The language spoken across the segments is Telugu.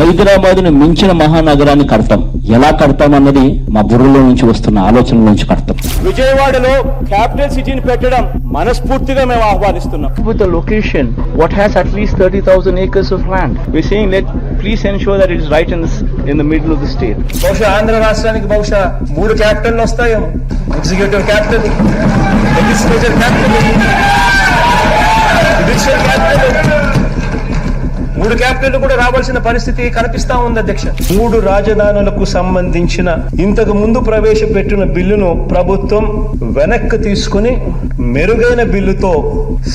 హైదరాబాద్ను మించిన మహానగరాన్ని కడతాం. ఎలా కడతాం అన్నది మా బుర్రలో నుంచి వస్తున్న ఆలోచనల నుంచి కడతాం. విజయవాడలో క్యాపిటల్ సిటీని పెట్టడం మనస్ఫూర్తిగా మేము ఆహ్వానిస్తున్నాం. Has at least 30,000 acres of land. We're saying let please ensure that it is right in the, s- in the middle of the state. బహుశా ఆంధ్ర రాష్ట్రానికి బహుశా మూడు క్యాపిటల్ వస్తాయేమో executive capital legislature capital capital కూడా రావాల్సిన పరిస్థితి కనిపిస్తా ఉంది అధ్యక్ష మూడు రాజధానులకు సంబంధించిన ఇంతకు ముందు ప్రవేశపెట్టిన బిల్లును ప్రభుత్వం వెనక్కి తీసుకుని మెరుగైన బిల్లుతో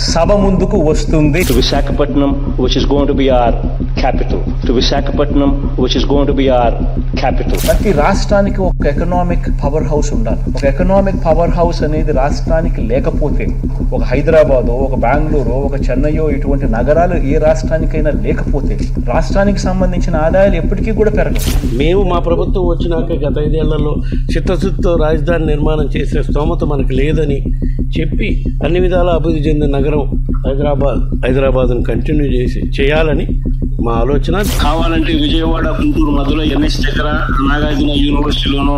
సభ ముందుకు వస్తుంది Visakhapatnam, which is going to be our capital. To Visakhapatnam, which is going to be our capital. ప్రతి రాష్ట్రానికి ఒక ఎకనామిక్ పవర్ హౌస్ ఉండాలి ఒక ఎకనామిక్ పవర్ హౌస్ అనేది రాష్ట్రానికి లేకపోతే ఒక హైదరాబాదు ఒక బెంగళూరు ఒక చెన్నైయో ఇటువంటి నగరాలు ఏ రాష్ట్రానికైనా లేకపోతే రాష్ట్రానికి సంబంధించిన ఆదాయాలు ఎప్పటికీ కూడా పెరగవు. మేము మా ప్రభుత్వం వచ్చినాక గత ఐదేళ్ళలో చిత్తశుద్ధితో రాజధాని నిర్మాణం చేసే స్తోమత మనకు లేదని చెప్పి అన్ని విధాల అభివృద్ధి చెందిన నగరం హైదరాబాద్ హైదరాబాద్ను కంటిన్యూ చేసి చేయాలని మా ఆలోచన కావాలంటే విజయవాడ గుంటూరు మధ్యలో ఎన్ఎస్ దగ్గర నాగార్జున యూనివర్సిటీలోనో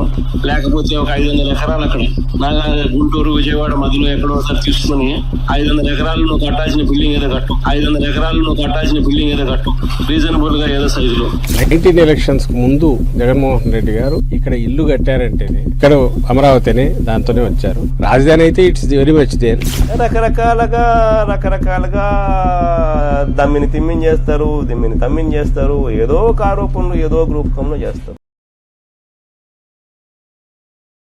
లేకపోతే ఒక ఐదు వందల ఎకరాలు అక్కడ. నాగా గుంటూరు విజయవాడ మధ్యలో ఎక్కడో ఒకసారి తీసుకుని ఐదు వందల ఎకరాలు నువ్వు కట్టాల్సిన బిల్డింగ్ ఏదో కట్టు. ఐదు వందల ఎకరాలు నువ్వు కట్టాల్సిన బిల్డింగ్ ఏదో కట్టు. రీజనబుల్గా ఏదో సైజులో నైన్టీన్ ఎలక్షన్స్కు ముందు జగన్మోహన్ రెడ్డి గారు ఇక్కడ ఇల్లు కట్టారంటేనే ఇక్కడ అమరావతినే దాంతోనే వచ్చారు. రాజధాని అయితే ఇట్స్ వెరీ మచ్ దేర్ రకరకాలుగా రకరకాలుగా దమ్మిని తిమ్మిని చేస్తారు దిమ్మిని తమ్మిన్ చేస్తారు ఏదో ఒక ఆరోపణలు ఏదో ఒక రూపకంలో చేస్తారు.